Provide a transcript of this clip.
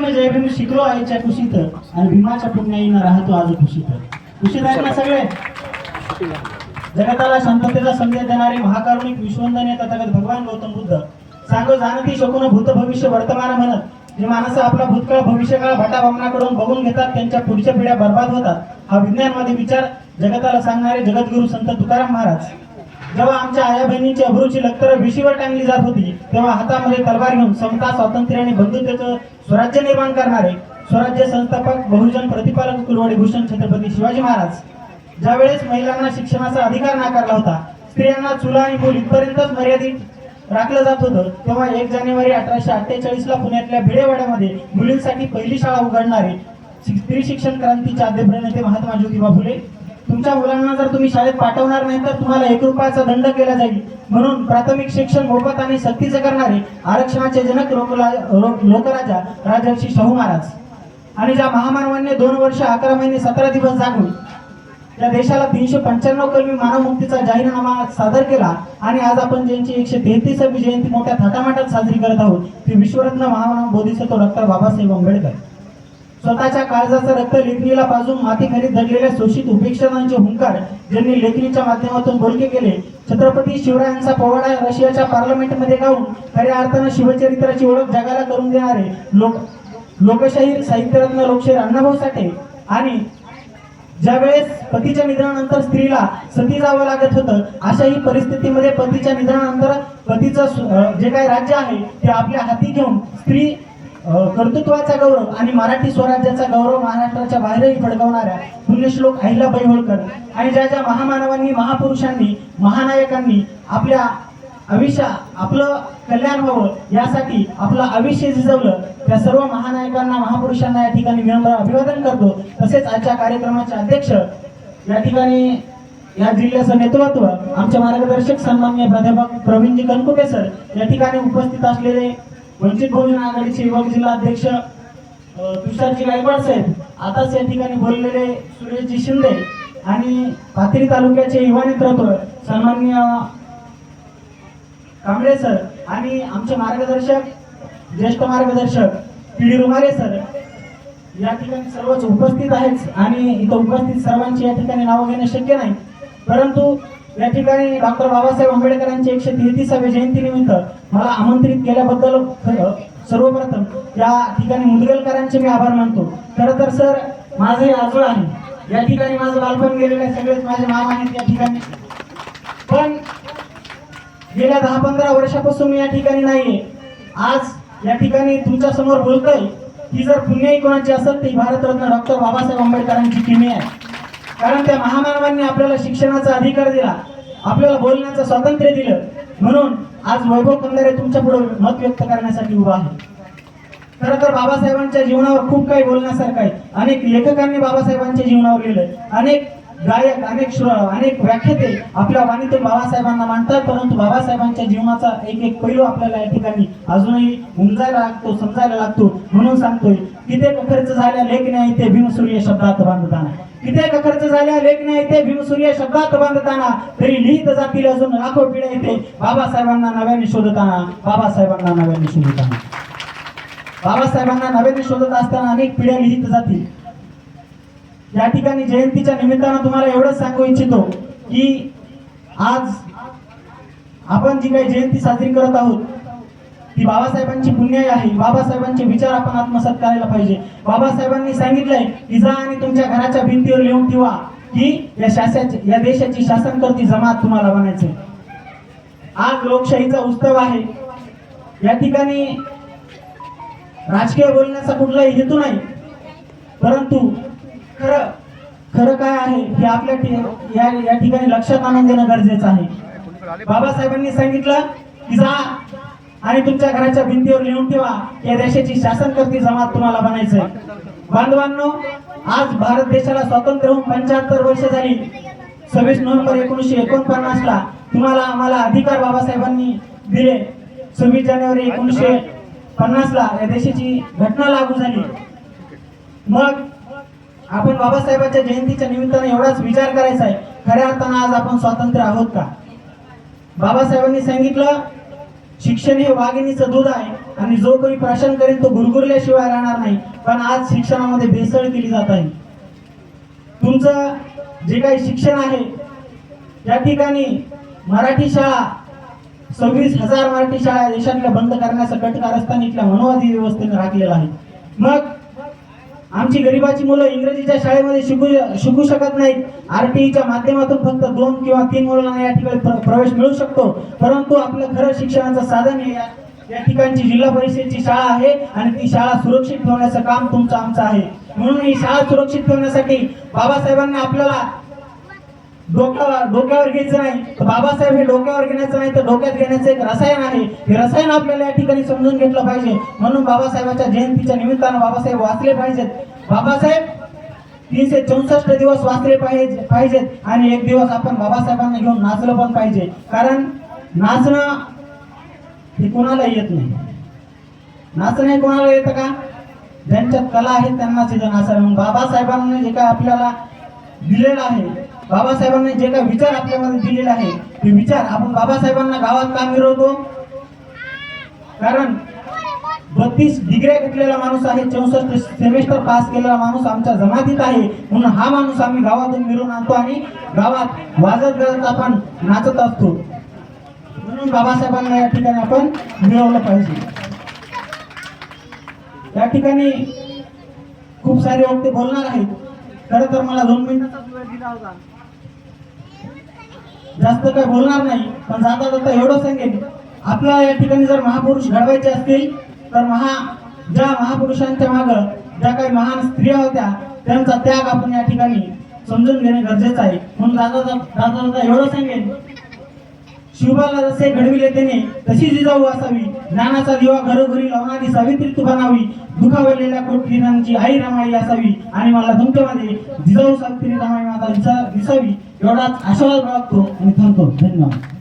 भीम जय भीम शिकलो आईच्या कुशीत आणि भीमाच्या पुण्याईनं राहतो आज कुशीत कुशीत आहेत ना सगळे? जगताला शांततेचा संदेश देणारे महाकारुणिक विश्वंदने तथागत भगवान गौतम बुद्ध. सांगो जाणती शकून भूत भविष्य वर्तमान म्हणत जे माणसं आपला भूतकाळ भविष्यकाळ भटाभामनाकडून बघून घेतात त्यांच्या पुढच्या पिढ्या बर्बाद होतात. हा विज्ञानवादी विचार जगताला सांगणारे जगद्गुरु संत तुकाराम महाराज. जेव्हा आमच्या आया बहिणीची अब्रूची लक्तर विशीवर टांगली जात होती तेव्हा हातामध्ये तलवार घेऊन समता स्वातंत्र्य आणि बंधुत्वाचं स्वराज्य निर्माण करणारे स्वराज्य संस्थापक बहुजन प्रतिपालक कुलवाडी भूषण छत्रपती शिवाजी महाराज. ज्यावेळेस महिलांना शिक्षणाचा अधिकार नाकारला होता स्त्रियांना चुला आणि मूल इथपर्यंतच मर्यादित राखलं जात होतं तेव्हा एक जानेवारी अठराशे अठ्ठेचाळीस ला पुण्यातल्या भिडेवाड्यामध्ये मुलींसाठी पहिली शाळा उघडणारे शि- स्त्री शिक्षण क्रांतीचे आद्य प्रणेते महात्मा ज्योतिबा फुले तुमच्या मुलांना जर तुम्ही शाळेत पाठवणार नाही तर तुम्हाला एक रुपयाचा दंड केला जाईल. म्हणून प्राथमिक शिक्षण मोफत आणि सक्तीचे करणारे आरक्षणाचे जनक लोकला- लोकराजा राजर्षी शाहू महाराज. आणि ज्या महामानवांनी दोन वर्ष अकरा महिने सतरा दिवस जागून या देशाला तीनशे पंच्याण्णव कलमी मानवमुक्तीचा जाहीरनामा सादर केला आणि आज आपण ज्यांची एकशे तेहतीसावी जयंती मोठ्या थाटामाटात साजरी करत आहोत ती विश्वरत्न महामानव बोधिसत्व डॉक्टर बाबासाहेब आंबेडकर. स्वतःच्या काळजाचं रक्त लेखणीला पाजून मातीखाली दडलेल्या शोषित उपेक्षणांचे हुंकार ज्यांनी लेखणीच्या माध्यमातून बोलके केले. छत्रपती शिवरायांचा पोवाडा रशियाच्या पार्लमेंटमध्ये गाऊन खऱ्या अर्थानं शिवचरित्राची ओळख जगाला करून देणारे लोक लोकशाहीर साहित्यरत्न लोकशाहीर अण्णाभाऊ साठे आणि ज्यावेळेस पतीच्या निधनानंतर स्त्रीला सती जावं लागत होतं अशाही परिस्थितीमध्ये पतीच्या निधनानंतर पतीचं सु- जे काही राज्य आहे ते आपल्या हाती घेऊन स्त्री कर्तृत्वाचा गौरव आणि मराठी स्वराज्याचा गौरव महाराष्ट्राच्या बाहेरही फडकवणाऱ्या पुण्यश्लोक अहिला बैहोळकर आणि ज्या ज्या महामानवांनी महापुरुषांनी महानायकांनी आपल्या आयुष्या आपलं कल्याण व्हावं यासाठी आपलं आयुष्य झिजवलं त्या सर्व महानायकांना महापुरुषांना या ठिकाणी विनम्र अभिवादन करतो. तसेच आजच्या कार्यक्रमाचे अध्यक्ष या ठिकाणी या जिल्ह्याचं नेतृत्व आमचे मार्गदर्शक सन्मान्य प्राध्यापक प्रवीणजी कनकुटे सर या ठिकाणी उपस्थित असलेले वंचित बहुजन आघाडीचे युवक जिल्हा अध्यक्ष तुषारजी गायकवाड साहेब आताच या ठिकाणी बोललेले सुरेशजी शिंदे आणि पाथरी तालुक्याचे युवा नेतृत्व सन्मान्य कांबळे सर आणि आमचे मार्गदर्शक ज्येष्ठ मार्गदर्शक पी डी रुमारे सर या ठिकाणी सर्वच उपस्थित आहेत आणि इथं उपस्थित सर्वांची या ठिकाणी नावं घेणं शक्य नाही. परंतु या ठिकाणी डॉक्टर बाबासाहेब आंबेडकरांची एकशे तेहतीसाव्या जयंती निमित्त मला आमंत्रित केल्याबद्दल खरं सर्वप्रथम या ठिकाणी मुदगलकरांचे मी आभार मानतो. खरं तर सर माझे आजोळ आहे या ठिकाणी माझं बालपण गेलेलं आहे. सगळेच माझे मामा आहेत या ठिकाणी. पण गेल्या दहा पंधरा वर्षापासून मी या ठिकाणी नाहीये. आज या ठिकाणी तुमच्यासमोर बोलतोय ही जर पुण्याही कोणाची असेल ती भारतरत्न डॉक्टर बाबासाहेब आंबेडकरांची किमी आहे. कारण त्या महामानवांनी आपल्याला शिक्षणाचा अधिकार दिला. आपल्याला बोलण्याचं स्वातंत्र्य दिलं. म्हणून आज वैभव कंदारे तुमच्यापुढे मत व्यक्त करण्यासाठी उभा आहे. खरं तर बाबासाहेबांच्या जीवनावर खूप काही बोलण्यासारखं आहे. अनेक लेखकांनी बाबासाहेबांच्या जीवनावर लिहिलंय. अनेक गायक अनेक श्र अनेक व्याख्याते आपल्या वाणीतून बाबासाहेबांना मांडतात परंतु बाबासाहेबांच्या जीवनाचा एक एक पैलू आपल्याला या ठिकाणी अजूनही उमजायला लागतो समजायला लागतो म्हणून सांगतोय. कित्येक खर्च झाल्या लेखण्या इथे भीमसूर्य शब्दात बांधताना. कित्येक खर्च झाल्या लेखण्या इथे भीमसूर्य शब्दात बांधताना. तरी लिहित जातील अजून लाखो पिढ्या इथे बाबासाहेबांना नव्याने शोधताना बाबासाहेबांना नव्याने शोधताना. बाबासाहेबांना नव्याने शोधत असताना अनेक पिढ्या लिहित जातील. या ठिकाणी जयंतीच्या निमित्तानं तुम्हाला एवढंच सांगू इच्छितो की आज आपण जी काही जयंती साजरी करत आहोत ती बाबासाहेबांची पुण्याई आहे. बाबासाहेबांचे विचार आपण आत्मसात करायला पाहिजे. बाबासाहेबांनी सांगितलंय की जा आणि तुमच्या घराच्या भिंतीवर लिहून ठेवा की या शासनाची या देशाची शासन करती जमात तुम्हाला बनायचे आज लोकशाहीचा उत्सव आहे. या ठिकाणी राजकीय बोलण्याचा कुठलाही हेतू नाही. परंतु खरं खरं काय आहे हे आपल्या या या ठिकाणी लक्षात आणून देणं गरजेचं आहे. बाबासाहेबांनी सांगितलं की जा आणि तुमच्या घराच्या भिंतीवर लिहून ठेवा या देशाची शासनकर्ती जमात तुम्हाला बनायचंय. बांधवांनो आज भारत देशाला स्वातंत्र्य होऊन पंच्याहत्तर वर्ष झाली. सव्वीस नोव्हेंबर एकोणीसशे एकोणपन्नास ला तुम्हाला आम्हाला अधिकार बाबासाहेबांनी दिले. सव्वीस जानेवारी एकोणीसशे पन्नास ला या देशाची घटना लागू झाली. मग आपण बाबासाहेबांच्या जयंतीच्या निमित्ताने एवढाच विचार करायचा आहे. खऱ्या अर्थानं आज आपण स्वातंत्र्य आहोत का? बाबासाहेबांनी सांगितलं शिक्षण हे वाघिणीचं दूध आहे आणि जो कोणी प्राशन करेल तो गुरगुरल्याशिवाय राहणार नाही. पण आज शिक्षणामध्ये भेसळ केली जात आहे. तुमचं जे काही शिक्षण आहे या ठिकाणी मराठी शाळा सव्वीस हजार मराठी शाळा देशातल्या बंद करण्याचा कट कारस्थान इथल्या मनोवादी व्यवस्थेने राखलेला आहे. मग आमची गरिबाची मुलं इंग्रजीच्या शाळेमध्ये शिकू शिकू शकत नाहीत. आरटीईच्या माध्यमातून फक्त दोन किंवा तीन मुलांना या ठिकाणी प्रवेश मिळू शकतो. परंतु आपलं खरं शिक्षणाचं साधन हे या या ठिकाणची जिल्हा परिषदेची शाळा आहे आणि ती शाळा सुरक्षित ठेवण्याचं काम तुमचं आमचं आहे. म्हणून ही शाळा सुरक्षित ठेवण्यासाठी बाबासाहेबांनी आपल्याला डोक्यावर डोक्यावर घ्यायचं नाही. तर बाबासाहेब हे डोक्यावर घेण्याचं नाही तर डोक्यात घेण्याचं एक रसायन आहे. हे रसायन आपल्याला या ठिकाणी समजून घेतलं पाहिजे. म्हणून बाबासाहेबांच्या जयंतीच्या निमित्तानं बाबासाहेब वाचले पाहिजेत. बाबासाहेब तीनशे चौसष्ट दिवस वाचले पाहिजे पाहिजेत. आणि एक दिवस आपण बाबासाहेबांना घेऊन नाचलं पण पाहिजे. कारण नाचणं हे कोणाला येत नाही. नाचणं हे कोणाला येतं का? ज्यांच्यात कला आहे त्यांनाच येतं नाचायला. म्हणून बाबासाहेबांनी जे काय आपल्याला दिलेलं आहे बाबासाहेबांनी जे काही विचार आपल्यामध्ये दिलेले आहे ते विचार आपण बाबासाहेबांना गावात का मिरवतो? कारण बत्तीस डिग्र्या घेतलेला माणूस आहे चौसष्ट सेमेस्टर पास केलेला माणूस आमच्या जमातीत आहे म्हणून हा माणूस आम्ही गावातून मिरवून आणतो आणि गावात वाजत गाजत आपण नाचत असतो. म्हणून बाबासाहेबांना या ठिकाणी आपण मिळवलं पाहिजे. या ठिकाणी खूप सारे वक्ते बोलणार आहेत. खरं तर मला दोन मिनिटाचा वेळ दिला होता जास्त काय बोलणार नाही पण जाता जाता एवढं सांगेन. आपल्या या ठिकाणी जर महापुरुष घडवायचे असतील तर महा ज्या महापुरुषांच्या माग ज्या काही महान स्त्रिया होत्या त्यांचा त्याग आपण या ठिकाणी समजून घेणे गरजेचं आहे. म्हणून दादा दादा दादा एवढं सांगेन शिवबाला जसे घडविले त्याने तशी जिजाऊ असावी. ज्ञानाचा दिवा घरोघरी लावणारी सावित्री तू बनावी दुखावलेल्या कोटकिरांची आई रमाई असावी. आणि मला धमक्यामध्ये जिजाऊ सावित्री रामाई माता दिसावी. एवढाच आशीर्वाद मागतो आणि थांबतो. धन्यवाद.